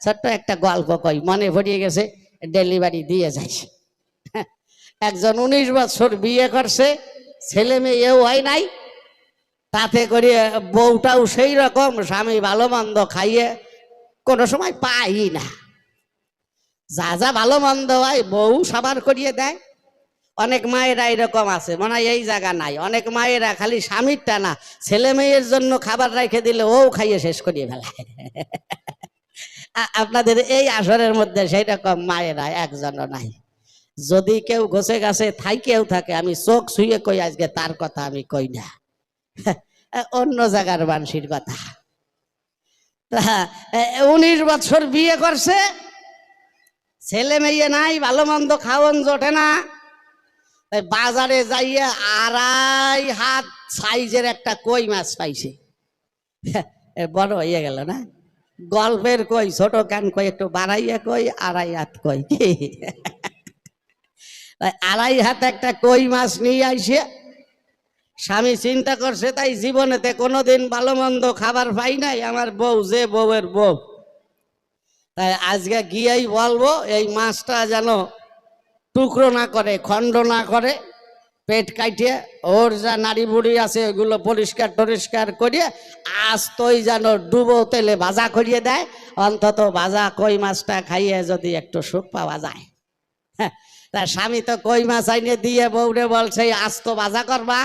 ছোট্ট একটা গল্প কই, মনে পড়িয়ে গেছে ডেলিভারি দিয়ে যাই। একজন উনিশ বছর বিয়ে করছে, ছেলে মেয়েও হয় নাই, তাতে করে বউটাও সেই রকম, স্বামী ভালো মন্দ খাইয়ে কোনো সময় পাই না। যা যা ভালো মন্দ হয়, বউ সাবার করিয়ে দেয়। অনেক মায়েরা এরকম আছে, মনে হয় এই জায়গা নাই। অনেক মায়েরা খালি স্বামীরটা না, ছেলে মেয়ের জন্য খাবার রেখে দিলে ও খাইয়ে শেষ করিয়ে ফেলায় আপনাদের এই আসরের মধ্যে সেই রকম মায়েরা একজনও নাই। যদি কেউ ঘষে গাছে থাইকেও থাকে, আমি চোখ ছুঁয়ে কই আজকে তার কথা আমি কই না। অন্য জায়গার মানসির কথা। উনিশ বছর বিয়ে করছে, ছেলে মেয়ে নাই, ভালো মন্দ খাওয়ন জোটে না। বাজারে যাইয়ে আড়াই হাত সাইজের একটা কই মাছ পাইছে। বড় হয়ে গেল না? গল্পের কই, ছোট কান কই, একটু বাড়াইয়া কই, আড়াই হাত কই। আড়াই হাত একটা কই মাছ নিয়ে আইসে, স্বামী চিন্তা করছে, তাই জীবনেতে কোনোদিন ভালো মন্দ খাবার পাই নাই, আমার বউ যে বউয়ের বউ। তাই আজকে গিয়েই বলব, এই মাছটা যেন টুকরো না করে, খণ্ড না করে পেট কাটিয়ে ওর যা নাড়ি বুড়ি আছে ওগুলো পরিষ্কার টরিষ্কার করিয়ে আস্তই যেন ডুবো তেলে ভাজা করিয়ে দেয়। অন্তত ভাজা কই মাছটা খাইয়ে যদি একটু সুখ পাওয়া যায়। হ্যাঁ, তা স্বামী তো কই মাছ আইনে দিয়ে বউরে বলছে আজ তো ভাজা করবা।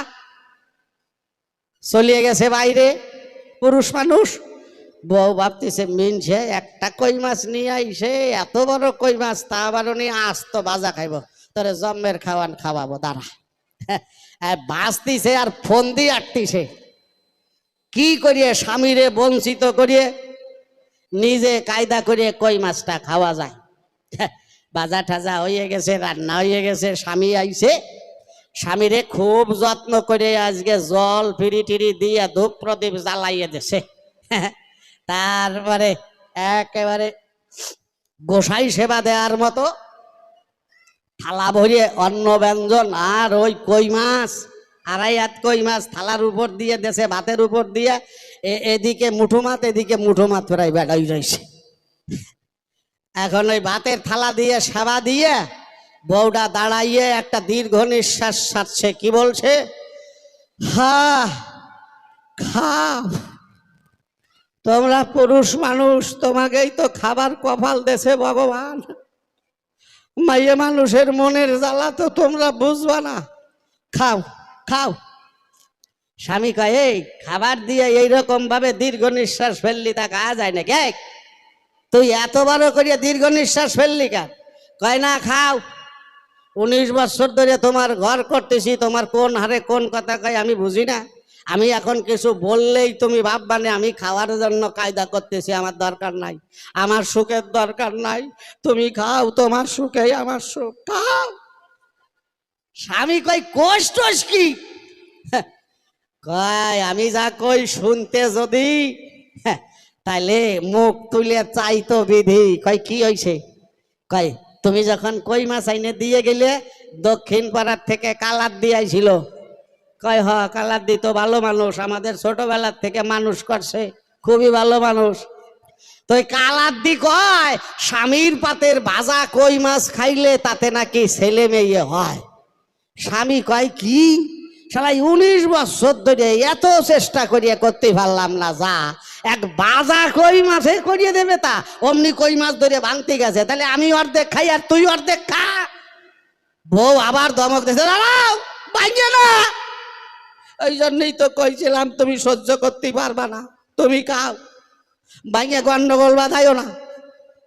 চলিয়ে গেছে বাইরে পুরুষ মানুষ। বউ ভাবতেছে মিনছে একটা কই মাছ নিয়ে আইসে এত বড় কই মাছ তা আবার উনি আস্ত ভাজা খাইব। তোরে জম্মের খাওয়ান খাওয়াবো দাঁড়া। বাঁচতিছে আর ফোন দিয়ে আটতিছে। কি করিয়ে স্বামীরে বঞ্চিত করিয়ে নিজে কায়দা করিয়ে কই মাছটা খাওয়া যায়? বাজা ঠাজা হয়ে গেছে, রান্না হয়ে গেছে, স্বামী আইছে। স্বামীরে খুব যত্ন করে আজকে জল ফিরি টিরি দিয়ে ধূপ প্রদীপ জ্বালাইয়ে দিছে। তারপরে একেবারে গোসাই সেবা দেওয়ার মতো থালা ভরিয়ে অন্ন ব্যঞ্জন আর ওই কই মাছ? আড়াই হাত কই মাছ থালার উপর দিয়ে, দেশে ভাতের উপর দিয়ে এদিকে মুঠো মাত এদিকে মুঠো মাত প্রায় বেড়াই রয়েছে। এখন ওই ভাতের থালা দিয়ে সেবা দিয়ে বউটা দাঁড়াইয়ে একটা দীর্ঘ নিঃশ্বাস ছাড়ছে, কি বলছে? হা খাও তোমরা পুরুষ মানুষ, তোমাকেই তো খাবার কপাল দেশে ভগবান। মাইয়ে মানুষের মনের জ্বালা তো তোমরা বুঝবা না। খাও খাও। স্বামী কয়, এই, খাবার দিয়ে এইরকম ভাবে দীর্ঘ নিঃশ্বাস ফেললি তা খাওয়া যায় না কে তুই এত করিয়া দীর্ঘ নিঃশ্বাস ফেললি কেন? কয়, না, খাও। উনিশ বছর ধরে তোমার ঘর করতেছি, তোমার কোন হারে কোন কথা কয় আমি বুঝি না। আমি এখন কিছু বললেই তুমি ভাববানে আমি খাওয়ার জন্য কায়দা করতেছি, আমার দরকার নাই। আমার সুখের দরকার নাই। তুমি খাও, তোমার সুখেই আমার সুখ। খাও। স্বামী কই কষ্ট কি? কয়, আমি যা কই শুনতে যদি, তাইলে মুখ তুলে চাইতো বিধি। কয়, কি হইছে? কয়, তুমি যখন কই মাছ আইনে দিয়ে গেলে দক্ষিণ পাড়ার থেকে কালার দিয়ে আইছিল। কয়, হ, কালার দিত ভালো মানুষ, আমাদের ছোটবেলার থেকে মানুষ করছে, খুবই ভালো মানুষ। তো কালার দি কয়, স্বামীর পাতের ভাজা কই মাছ খাইলে তাতে নাকি ছেলে মেয়ে হয়? স্বামী কয়, কি? সালাই উনিশ বছর ধরে এত চেষ্টা করিয়া করতে পারলাম না, যা। এক বাজা কই মাছে করিয়ে দেবে তা? অমনি কই মাছ ধরে ভাঙতে গেছে, তাহলে আমি অর্ধেক খাই আর তুই অর্ধেক খা। বউ আবার দমক দিয়েছে, দাঁড়াও ভাঙে না ওই জন্যই তো কইছিলাম, তুমি সহ্য করতে পারবা না। তুমি কাও। বাইয়া গন্ডগোল বাঁধাইও না।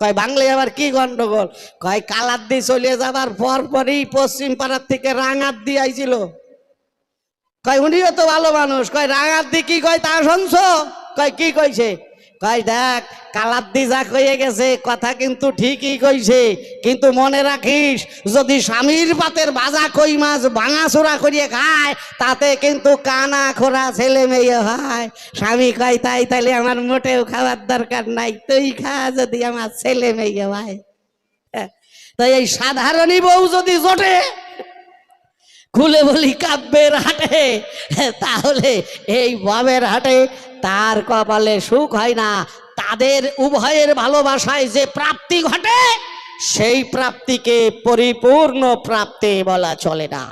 কয় বাংলে আবার কি গন্ডগোল? কয়, কালার দিয়ে চলে যাবার পর পরই পশ্চিম পাড়ার থেকে রাঙার দিয়ে আইছিল। কয়, উনিও তো ভালো মানুষ। কয় রাঙার দি কি কয়, তা শুনছো? কয়, কি কইছে? কয়, দেখ, কালার দি যা কয়ে গেছে, কথা কিন্তু ঠিকই কইছে, কিন্তু মনে রাখিস, যদি স্বামীর পাতের ভাজা কই মাছ ভাঙাচোরা করিয়ে খায়, তাতে কিন্তু কানা খোরা ছেলে মেয়ে হয়। স্বামী কয়, তাই তাইলে আমার মোটেও খাওয়ার দরকার নাই, তুই খা যদি আমার ছেলে মেয়ে হয়। তো এই সাধারণই বউ যদি জোটে, খুলে বলি, কাব্যের হাটে, তাহলে এই বাবের হাটে তার কপালে সুখ হয় না। তাদের উভয়ের ভালোবাসায় যে প্রাপ্তি ঘটে, সেই প্রাপ্তিকে পরিপূর্ণ প্রাপ্তি বলা চলে না।